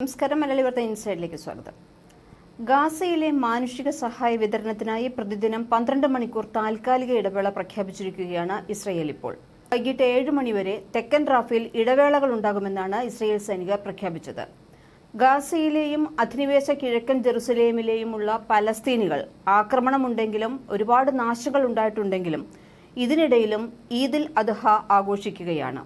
നമസ്കാരം. മലയാളി വാർത്ത ഇൻസൈഡിലേക്ക് സ്വാഗതം. ഗാസയിലെ മാനുഷിക സഹായ വിതരണത്തിനായി പ്രതിദിനം പന്ത്രണ്ട് മണിക്കൂർ താൽക്കാലിക ഇടവേള പ്രഖ്യാപിച്ചിരിക്കുകയാണ് ഇസ്രയേൽ ഇപ്പോൾ. വൈകിട്ട് ഏഴ് മണിവരെ തെക്കൻ റാഫേൽ ഇടവേളകൾ ഉണ്ടാകുമെന്നാണ് ഇസ്രയേൽ സൈനികർ പ്രഖ്യാപിച്ചത്. ഗാസയിലെയും അധിനിവേശ കിഴക്കൻ ജെറുസലേമിലെയുമുള്ള പലസ്തീനികൾ ആക്രമണമുണ്ടെങ്കിലും ഒരുപാട് നാശങ്ങൾ ഉണ്ടായിട്ടുണ്ടെങ്കിലും ഇതിനിടയിലും ഈദിൽ അദ്ഹ ആഘോഷിക്കുകയാണ്.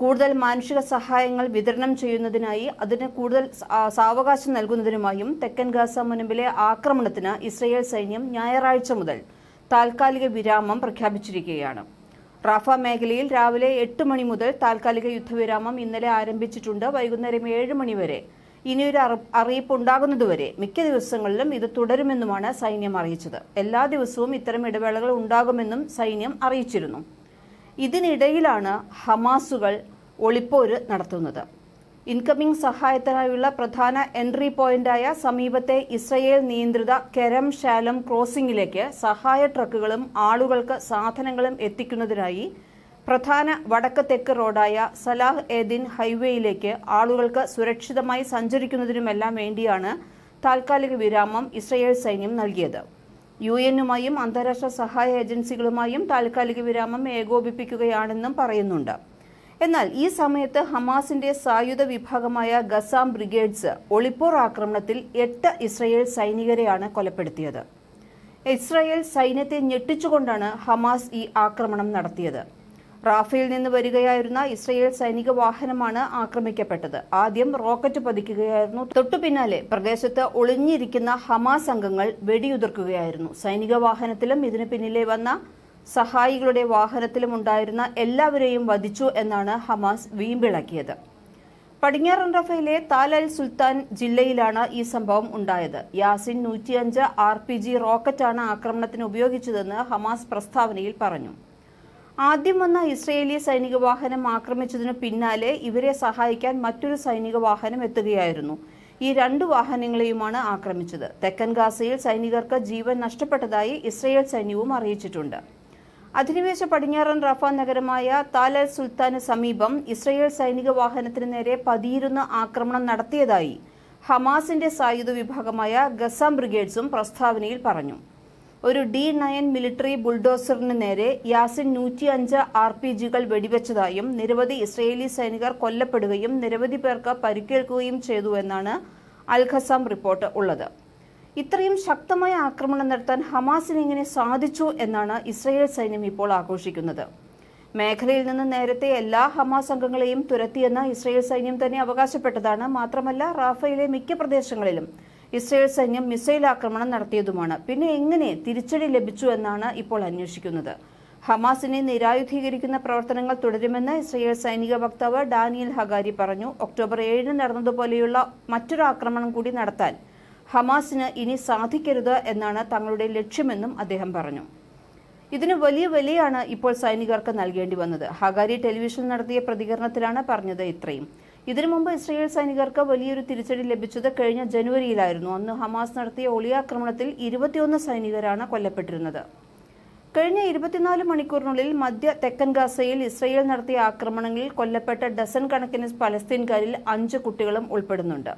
കൂടുതൽ മാനുഷിക സഹായങ്ങൾ വിതരണം ചെയ്യുന്നതിനായി അതിന് കൂടുതൽ സാവകാശം നൽകുന്നതിനുമായും തെക്കൻ ഗാസ മുനമ്പിലെ ആക്രമണത്തിന് ഇസ്രയേൽ സൈന്യം ഞായറാഴ്ച മുതൽ താൽക്കാലിക വിരാമം പ്രഖ്യാപിച്ചിരിക്കുകയാണ്. റാഫ മേഖലയിൽ രാവിലെ എട്ട് മണി മുതൽ താൽക്കാലിക യുദ്ധവിരാമം ഇന്നലെ ആരംഭിച്ചിട്ടുണ്ട്. വൈകുന്നേരം ഏഴ് മണി വരെ ഇനിയൊരു അറി- അറിയിപ്പ് ഉണ്ടാകുന്നതുവരെ മിക്ക ദിവസങ്ങളിലും ഇത് തുടരുമെന്നുമാണ് സൈന്യം അറിയിച്ചത്. എല്ലാ ദിവസവും ഇത്തരം ഇടവേളകൾ ഉണ്ടാകുമെന്നും സൈന്യം അറിയിച്ചിരുന്നു. ഇതിനിടയിലാണ് ഹമാസുകൾ ഒളിപ്പോര് നടത്തുന്നത്. ഇൻകമിംഗ് സഹായത്തിനായുള്ള പ്രധാന എൻട്രി പോയിന്റായ സമീപത്തെ ഇസ്രയേൽ നിയന്ത്രിത കെരം ശാലം ക്രോസിംഗിലേക്ക് സഹായ ട്രക്കുകളും ആളുകൾക്ക് സാധനങ്ങളും എത്തിക്കുന്നതിനായി പ്രധാന വടക്ക് തെക്ക് റോഡായ സലാഹ് ഏദിൻ ഹൈവേയിലേക്ക് ആളുകൾക്ക് സുരക്ഷിതമായി സഞ്ചരിക്കുന്നതിനുമെല്ലാം വേണ്ടിയാണ് താൽക്കാലിക വിരാമം ഇസ്രയേൽ സൈന്യം നൽകിയത്. യു എന്നുമായും അന്താരാഷ്ട്ര സഹായ ഏജൻസികളുമായും താൽക്കാലിക വിരാമം ഏകോപിപ്പിക്കുകയാണെന്നും പറയുന്നുണ്ട്. എന്നാൽ ഈ സമയത്ത് ഹമാസിന്റെ സായുധ വിഭാഗമായ ഗസാം ബ്രിഗേഡ്സ് ഒളിപ്പോർ ആക്രമണത്തിൽ എട്ട് ഇസ്രയേൽ സൈനികരെയാണ് കൊലപ്പെടുത്തിയത്. ഇസ്രായേൽ സൈന്യത്തെ ഞെട്ടിച്ചുകൊണ്ടാണ് ഹമാസ് ഈ ആക്രമണം നടത്തിയത്. റാഫേൽ നിന്ന് വരികയായിരുന്ന ഇസ്രയേൽ സൈനിക വാഹനമാണ് ആക്രമിക്കപ്പെട്ടത്. ആദ്യം റോക്കറ്റ് പതിക്കുകയായിരുന്നു. തൊട്ടു പിന്നാലെ പ്രദേശത്ത് ഒളിഞ്ഞിരിക്കുന്ന ഹമാസ് അംഗങ്ങൾ വെടിയുതിർക്കുകയായിരുന്നു. സൈനിക വാഹനത്തിലും ഇതിനു പിന്നിലെ വന്ന സഹായികളുടെ വാഹനത്തിലും ഉണ്ടായിരുന്ന എല്ലാവരെയും വധിച്ചു എന്നാണ് ഹമാസ് വീമ്പിളക്കിയത്. പടിഞ്ഞാറൻ റഫയിലെ താൽ അൽ സുൽത്താൻ ജില്ലയിലാണ് ഈ സംഭവം ഉണ്ടായത്. യാസിൻ നൂറ്റിയഞ്ച് ആർ പി ജി റോക്കറ്റാണ് ആക്രമണത്തിന് ഉപയോഗിച്ചതെന്ന് ഹമാസ് പ്രസ്താവനയിൽ പറഞ്ഞു. ആദ്യം വന്ന ഇസ്രയേലി സൈനിക വാഹനം ആക്രമിച്ചതിനു പിന്നാലെ ഇവരെ സഹായിക്കാൻ മറ്റൊരു സൈനിക വാഹനം എത്തുകയായിരുന്നു. ഈ രണ്ട് വാഹനങ്ങളെയുമാണ് ആക്രമിച്ചത്. തെക്കൻ ഗാസയിൽ സൈനികർക്ക് ജീവൻ നഷ്ടപ്പെട്ടതായി ഇസ്രയേൽ സൈന്യവും അറിയിച്ചിട്ടുണ്ട്. അധിനിവേശ പടിഞ്ഞാറൻ റഫ നഗരമായ താലൽ സുൽത്താന് സമീപം ഇസ്രയേൽ സൈനിക വാഹനത്തിന് നേരെ പതിയിരുന്ന് ആക്രമണം നടത്തിയതായി ഹമാസിന്റെ സായുധ വിഭാഗമായ ഗസാം ബ്രിഗേഡ്സും പ്രസ്താവനയിൽ പറഞ്ഞു. ഒരു ഡി നയൻ മിലിറ്ററി ബുൾഡോസറിന് നേരെ യാസിൻ നൂറ്റി അഞ്ച് ആർ പി ജികൾ വെടിവെച്ചതായും നിരവധി ഇസ്രയേലി സൈനികർ കൊല്ലപ്പെടുകയും നിരവധി പേർക്ക് പരിക്കേൽക്കുകയും ചെയ്തുവെന്നാണ് അൽ ഖസാം റിപ്പോർട്ട് ഉള്ളത്. ഇത്രയും ശക്തമായ ആക്രമണം നടത്താൻ ഹമാസിന് എങ്ങനെ സാധിച്ചു എന്നാണ് ഇസ്രയേൽ സൈന്യം ഇപ്പോൾ ആഘോഷിക്കുന്നത്. മേഖലയിൽ നിന്ന് നേരത്തെ എല്ലാ ഹമാസ് അംഗങ്ങളെയും തുരത്തിയെന്ന് ഇസ്രയേൽ സൈന്യം തന്നെ അവകാശപ്പെട്ടതാണ്. മാത്രമല്ല റാഫയിലെ മിക്ക പ്രദേശങ്ങളിലും ഇസ്രയേൽ സൈന്യം മിസൈൽ ആക്രമണം നടത്തിയതുമാണ്. പിന്നെ എങ്ങനെ തിരിച്ചടി ലഭിച്ചു എന്നാണ് ഇപ്പോൾ അന്വേഷിക്കുന്നത്. ഹമാസിനെ നിരായുധീകരിക്കുന്ന പ്രവർത്തനങ്ങൾ തുടരുമെന്ന് ഇസ്രയേൽ സൈനിക വക്താവ് ഡാനിയൽ ഹഗാരി പറഞ്ഞു. ഒക്ടോബർ ഏഴിന് നടന്നതുപോലെയുള്ള മറ്റൊരു ആക്രമണം കൂടി നടത്താൻ ഹമാസിന് ഇനി സാധിക്കരുത് എന്നാണ് തങ്ങളുടെ ലക്ഷ്യമെന്നും അദ്ദേഹം പറഞ്ഞു. ഇതിന് വലിയ വിലയാണ് ഇപ്പോൾ സൈനികർക്ക് നൽകേണ്ടി വന്നത്. ഹഗാരി ടെലിവിഷൻ നടത്തിയ പ്രതികരണത്തിലാണ് പറഞ്ഞത് ഇത്രയും. ഇതിനു മുമ്പ് ഇസ്രയേൽ സൈനികർക്ക് വലിയൊരു തിരിച്ചടി ലഭിച്ചത് കഴിഞ്ഞ ജനുവരിയിലായിരുന്നു. അന്ന് ഹമാസ് നടത്തിയ ഒളിയാക്രമണത്തിൽ ഇരുപത്തിയൊന്ന് സൈനികരാണ് കൊല്ലപ്പെട്ടിരുന്നത്. കഴിഞ്ഞ ഇരുപത്തിനാല് മണിക്കൂറിനുള്ളിൽ മധ്യ തെക്കൻ ഗാസയിൽ ഇസ്രയേൽ നടത്തിയ ആക്രമണങ്ങളിൽ കൊല്ലപ്പെട്ട ഡസൻ കണക്കിന് പലസ്തീൻകാരിൽ അഞ്ച് കുട്ടികളും ഉൾപ്പെടുന്നുണ്ട്.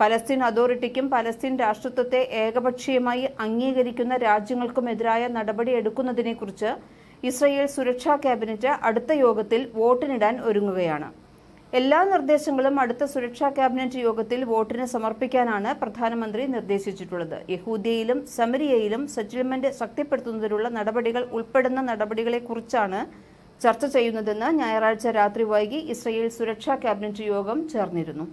പലസ്തീൻ അതോറിറ്റിക്കും പലസ്തീൻ രാഷ്ട്രത്വത്തെ ഏകപക്ഷീയമായി അംഗീകരിക്കുന്ന രാജ്യങ്ങൾക്കുമെതിരായ നടപടി എടുക്കുന്നതിനെക്കുറിച്ച് ഇസ്രയേൽ സുരക്ഷാ ക്യാബിനറ്റ് അടുത്ത യോഗത്തിൽ വോട്ടിനിടാൻ ഒരുങ്ങുകയാണ്. എല്ലാ നിർദ്ദേശങ്ങളും അടുത്ത സുരക്ഷാ ക്യാബിനറ്റ് യോഗത്തിൽ വോട്ടിന് സമർപ്പിക്കാനാണ് പ്രധാനമന്ത്രി നിർദ്ദേശിച്ചിട്ടുള്ളത്. യഹൂദിയയിലും സമരിയയിലും സെറ്റിൽമെന്റ് ശക്തിപ്പെടുത്തുന്നതിനുള്ള നടപടികൾ ഉൾപ്പെടുന്ന നടപടികളെക്കുറിച്ചാണ് ചർച്ച ചെയ്യുന്നതെന്ന് ഞായറാഴ്ച രാത്രി വൈകി ഇസ്രയേൽ സുരക്ഷാ ക്യാബിനറ്റ് യോഗം ചേർന്നിരുന്നു.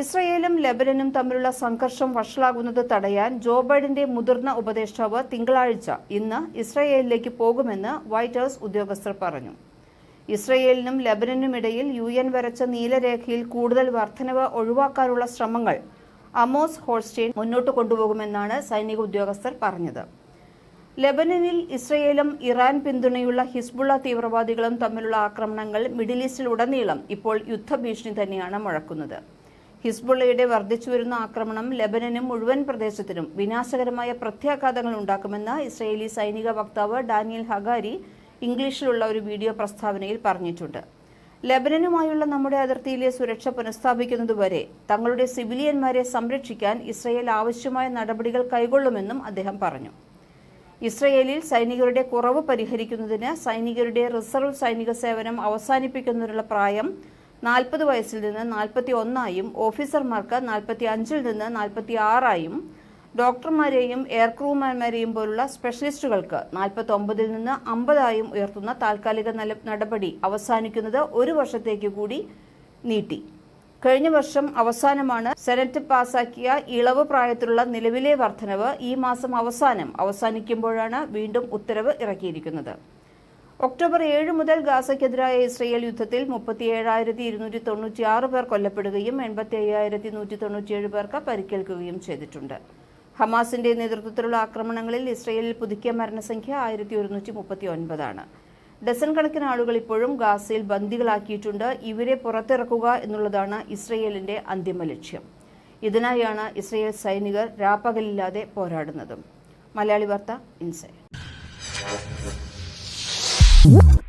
ഇസ്രയേലും ലെബനനും തമ്മിലുള്ള സംഘർഷം വഷളാകുന്നത് തടയാൻ ജോ ബൈഡന്റെ മുതിർന്ന ഉപദേഷ്ടാവ് തിങ്കളാഴ്ച ഇന്ന് ഇസ്രയേലിലേക്ക് പോകുമെന്ന് വൈറ്റ് ഹൌസ് ഉദ്യോഗസ്ഥർ പറഞ്ഞു. ഇസ്രയേലിനും ലബനനുമിടയിൽ യു എൻ വരച്ച നീലരേഖയിൽ കൂടുതൽ വർധനവ് ഒഴിവാക്കാനുള്ള ശ്രമങ്ങൾ അമോസ് ഹോൾസ്റ്റൈൻ മുന്നോട്ട് കൊണ്ടുപോകുമെന്നാണ് സൈനിക ഉദ്യോഗസ്ഥർ പറഞ്ഞത്. ലെബനനിൽ ഇസ്രയേലും ഇറാൻ പിന്തുണയുള്ള ഹിസ്ബുള്ള തീവ്രവാദികളും തമ്മിലുള്ള ആക്രമണങ്ങൾ മിഡിൽ ഈസ്റ്റിലുടനീളം ഇപ്പോൾ യുദ്ധഭീഷണി തന്നെയാണ് മുഴക്കുന്നത്. ഹിസ്ബുള്ളയുടെ വർദ്ധിച്ചുവരുന്ന ആക്രമണം ലെബനനും മുഴുവൻ പ്രദേശത്തിനും വിനാശകരമായ പ്രത്യാഘാതങ്ങൾ ഉണ്ടാക്കുമെന്ന് ഇസ്രയേലി സൈനിക വക്താവ് ഡാനിയൽ ഹഗാരി ഇംഗ്ലീഷിലുള്ള ഒരു വീഡിയോ പ്രസ്താവനയിൽ പറഞ്ഞിട്ടുണ്ട്. ലെബനനുമായുള്ള നമ്മുടെ അതിർത്തിയിലെ സുരക്ഷ പുനഃസ്ഥാപിക്കുന്നതുവരെ തങ്ങളുടെ സിവിലിയന്മാരെ സംരക്ഷിക്കാൻ ഇസ്രയേൽ ആവശ്യമായ നടപടികൾ കൈകൊള്ളുമെന്നും അദ്ദേഹം പറഞ്ഞു. ഇസ്രയേലിൽ സൈനികരുടെ കുറവ് പരിഹരിക്കുന്നതിന് സൈനികരുടെ റിസർവ് സൈനിക സേവനം അവസാനിപ്പിക്കുന്നതിനുള്ള പ്രായം നാൽപ്പത് വയസ്സിൽ നിന്ന് നാൽപ്പത്തി ഒന്നായും ഓഫീസർമാർക്ക് നാൽപ്പത്തി അഞ്ചിൽ നിന്ന് നാൽപ്പത്തി ആറായും ഡോക്ടർമാരെയും എയർ ക്രൂമാൻമാരെയും പോലുള്ള സ്പെഷ്യലിസ്റ്റുകൾക്ക് നാൽപ്പത്തി ഒമ്പതിൽ നിന്ന് അമ്പതായും ഉയർത്തുന്ന താൽക്കാലിക നടപടി അവസാനിക്കുന്നത് ഒരു വർഷത്തേക്ക് കൂടി നീട്ടി. കഴിഞ്ഞ വർഷം അവസാനമാണ് സെനറ്റ് പാസാക്കിയ ഇളവ് പ്രായത്തിലുള്ള നിലവിലെ വർധനവ് ഈ മാസം അവസാനം അവസാനിക്കുമ്പോഴാണ് വീണ്ടും ഉത്തരവ് ഇറക്കിയിരിക്കുന്നത്. ഒക്ടോബർ ഏഴ് മുതൽ ഗാസയ്ക്കെതിരായ ഇസ്രയേൽ യുദ്ധത്തിൽ മുപ്പത്തിയേഴായിരത്തി ഇരുന്നൂറ്റി തൊണ്ണൂറ്റി ആറ് പേർ കൊല്ലപ്പെടുകയും എൺപത്തി അയ്യായിരത്തി നൂറ്റി തൊണ്ണൂറ്റിയേഴ് പേർക്ക് പരിക്കേൽക്കുകയും ചെയ്തിട്ടുണ്ട്. ഹമാസിന്റെ നേതൃത്വത്തിലുള്ള ആക്രമണങ്ങളിൽ ഇസ്രയേലിൽ പുതുക്കിയ മരണസംഖ്യ ആയിരത്തി ഒരുന്നൂറ്റി മുപ്പത്തി ഒൻപതാണ് ഡസൻ കണക്കിന് ആളുകൾ ഇപ്പോഴും ഗാസയിൽ ബന്ദികളാക്കിയിട്ടുണ്ട്. ഇവരെ പുറത്തിറക്കുക എന്നുള്ളതാണ് ഇസ്രയേലിന്റെ അന്തിമ ലക്ഷ്യം. ഇതിനായാണ് ഇസ്രയേൽ സൈനികർ രാപ്പകലില്ലാതെ പോരാടുന്നതും. മലയാളി വാർത്ത ഇൻസൈഡ് Woo!